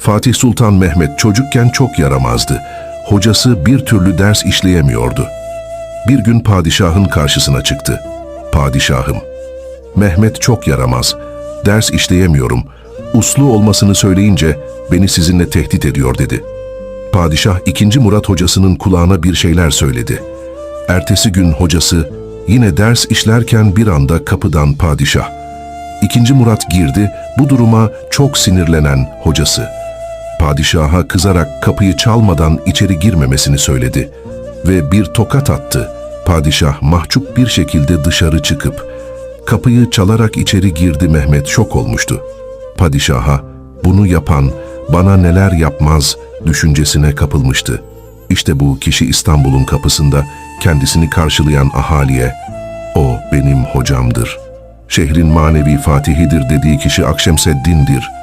Fatih Sultan Mehmet çocukken çok yaramazdı. Hocası bir türlü ders işleyemiyordu. Bir gün padişahın karşısına çıktı. Padişahım, Mehmet çok yaramaz. Ders işleyemiyorum. Uslu olmasını söyleyince beni sizinle tehdit ediyor dedi. Padişah 2. Murat hocasının kulağına bir şeyler söyledi. Ertesi gün hocası yine ders işlerken bir anda kapıdan padişah. 2. Murat girdi, bu duruma çok sinirlenen hocası. Padişaha kızarak kapıyı çalmadan içeri girmemesini söyledi ve bir tokat attı. Padişah mahcup bir şekilde dışarı çıkıp kapıyı çalarak içeri girdi Mehmet şok olmuştu. Padişaha bunu yapan bana neler yapmaz düşüncesine kapılmıştı. İşte bu kişi İstanbul'un kapısında kendisini karşılayan ahaliye o benim hocamdır. Şehrin manevi fatihidir dediği kişi Akşemseddin'dir